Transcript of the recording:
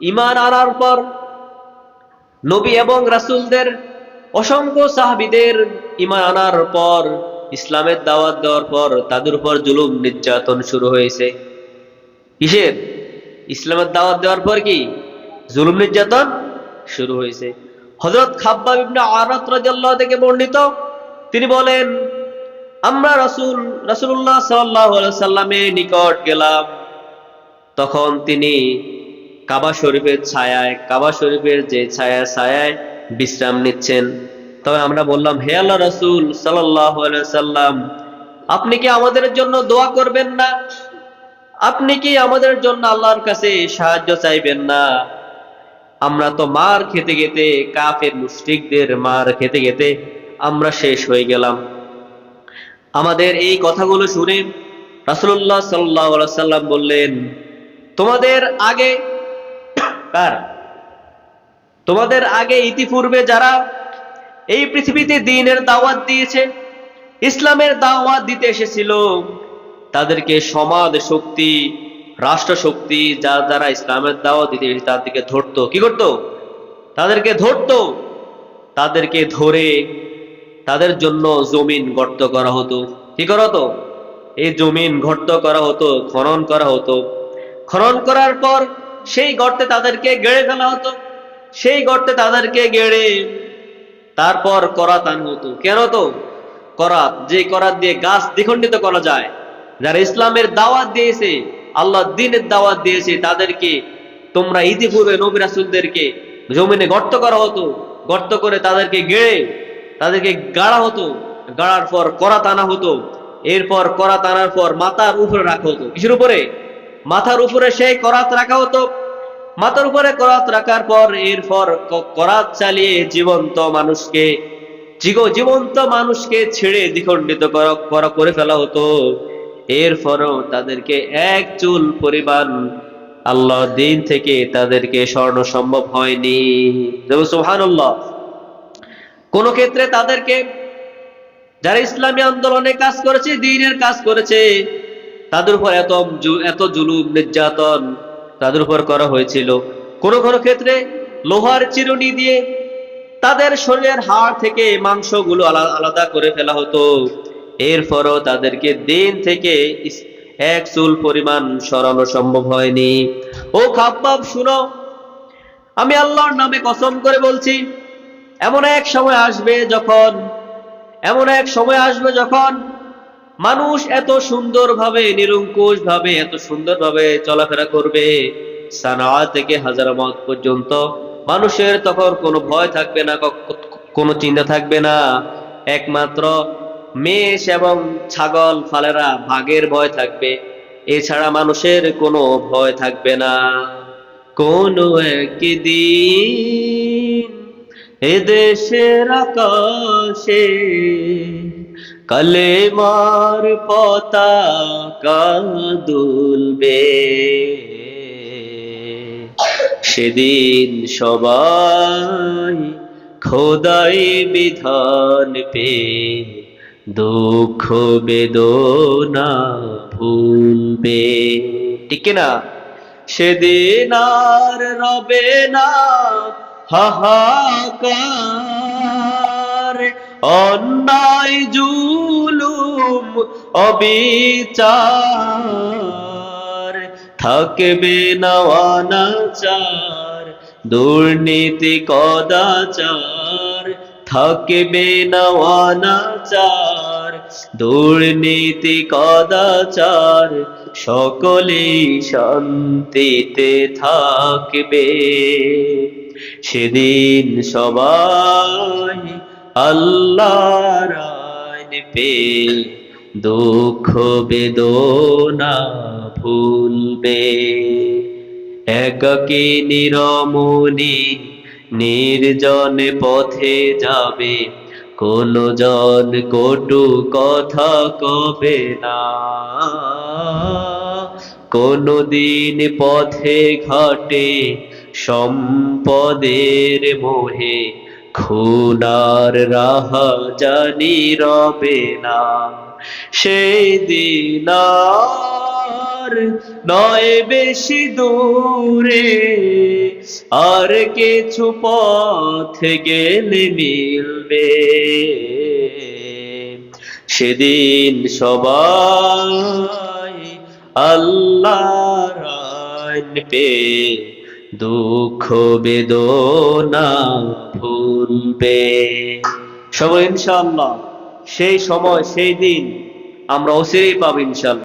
ইমান আনার পর নবী এবং রাসূলদের অসংখ্য সাহাবিদের ইমান আনার পর, ইসলামের দাওয়াত দেওয়ার পর তাদের উপর জুলুম, নির্যাতন শুরু হয়েছে। কিসের? ইসলামের দাওয়াত দেওয়ার পর কি? জুলুম, নির্যাতন শুরু হয়েছে। হযরত খাব্বাব ইবনে আরাত রাদিয়াল্লাহু থেকে বর্ণিত, তিনি বলেন, আমরা রাসূল, রাসূলুল্লাহ সাল্লাল্লাহু আলাইহি সাল্লামের নিকট গেলাম। তখন তিনি কাবা শরীফের ছায়ায়, কাবা শরীফের যে ছায়া ছায়ায় বিশ্রাম নিচ্ছেন। তবে আমরা বললাম, হে আল্লাহ রাসূল সাল্লাম, আপনি কি আমাদের জন্য দোয়া করবেন না? আপনি কি আমাদের জন্য আল্লাহর কাছে সাহায্য চাইবেন না? আমরা তো মার খেতে খেতে, কাফের মুশরিকদের মার খেতে খেতে আমরা শেষ হয়ে গেলাম। আমাদের এই কথাগুলো শুনে রাসূলুল্লাহ সাল্লাল্লাহু আলাইহি সাল্লাম বললেন, তোমাদের আগে কার তোমাদের আগে ইতিপূর্বে যারা এই পৃথিবীতে দিনের দাওয়াত দিয়েছে, ইসলামের দাওয়াত দিতে এসেছিল, তাদেরকে সমাজ শক্তি, রাষ্ট্র শক্তি, যা যারা ইসলামের দাওয়াত দিতে এসেছে, তাদেরকে ধরতো। কি করতো? তাদেরকে ধরতো। তাদেরকে ধরে তাদের জন্য জমিন গর্ত করা হতো। কি করা হতো? এই জমিন গর্ত করা হতো, খনন করা হতো। খনন করার পর সেই গর্তে তাদেরকে গেড়ে ফেলা হতো, সেই গর্তে তাদেরকে গেড়ে তারপর করাত আনা হতো। কেন তো? করাত, যে করাত দিয়ে গাছ দ্বিখণ্ডিত করা যায়, যারা ইসলামের দাওয়াত দিয়েছে, আল্লাহ দিনের দাওয়াত দিয়েছে, তাদেরকে তোমরা ইতিপূর্বে নবী রাসূলদেরকে জমিনে গর্ত করা হতো, গর্ত করে তাদেরকে গেড়ে তাদেরকে গাড়া হতো, গাড়ার পর করাত আনা হতো, এরপর করাত আনার পর মাথার উপরে রাখা হতো। কিসের উপরে? মাথার উপরে সেই করাত রাখা হতো। মাথার উপরে করাত রাখার পর এরপর করাত চালিয়ে জীবন্ত মানুষকে জীবন্ত মানুষকে ছেড়ে দ্বিখণ্ডিত করা- করে ফেলা হতো। এরপরও তাদেরকে এক চুল পরিমাণ আল্লাহ দিন থেকে তাদেরকে স্বর্ণ সম্ভব হয়নি। সুহানুল্লাহ কোন ক্ষেত্রে তাদেরকে যারা ইসলামী আন্দোলনে কাজ করেছে, দিনের কাজ করেছে তাদের উপর এত এত জুলুম, নির্যাতন তাদের উপর করা হয়েছিল। কোনো কোনো ক্ষেত্রে লোহার চিরুনি দিয়ে তাদের শরীরের হাড় থেকে মাংসগুলো আলা- আলাদা করে ফেলা হতো। এরপরও তাদেরকে দিন থেকে এক চুল পরিমাণ সরানো সম্ভব হয়নি। ও খাব্বাব, শুনো, আমি আল্লাহর নামে কসম করে বলছি, এমন এক সময় আসবে যখন, এমন এক সময় আসবে যখন মানুষ এত সুন্দরভাবে নিরঙ্কুশ ভাবে এত সুন্দরভাবে চলাফেরা করবে। সানা থেকে হাজারাবাদ পর্যন্ত মানুষের তখন কোনো ভয় থাকবে না কোনো চিন্তা থাকবে না। একমাত্র মেষ এবং ছাগল, ফালেরা ভাগের ভয় থাকবে। এছাড়া মানুষের কোনো ভয় থাকবে না। কোনো একদিন এদেশের আকাশে কালেমার পতাকা দুলবে সেদিন সবাই খোদাই বিধান পে, দুঃখ বেদনা ভুলবে ঠিক না সেদিন আর রবে না হাহাকার, অন্যায় জুলুম অবিচার। থাকবে না অনাচার, দুর্নীতি কদাচার। থাকবে না অনাচার, দুর্নীতি কদাচার। সকলেই শান্তিতে থাকবে। সেদিন সবাই আল্লাহ আইন পে দুঃখ বেদনা ভুলবে। একাকী নিরমণি নির্জন পথে যাবে? কোন জন কটু কথা কবে না? কোনো দিন পথে ঘাটে সম্পদের মোহে খুনার রাহা জানি রবে না। সেই দিন নয় বেশি দূরে আর কিছু পথ গেলে মিলবে। সেদিন সবাই আল্লাহর আইন পে দুঃখ বেদনা ভুলবে সবাই ইনশাল্লাহ সেই সময় সেই দিন আমরা অচিরেই পাবো ইনশাআল্লাহ।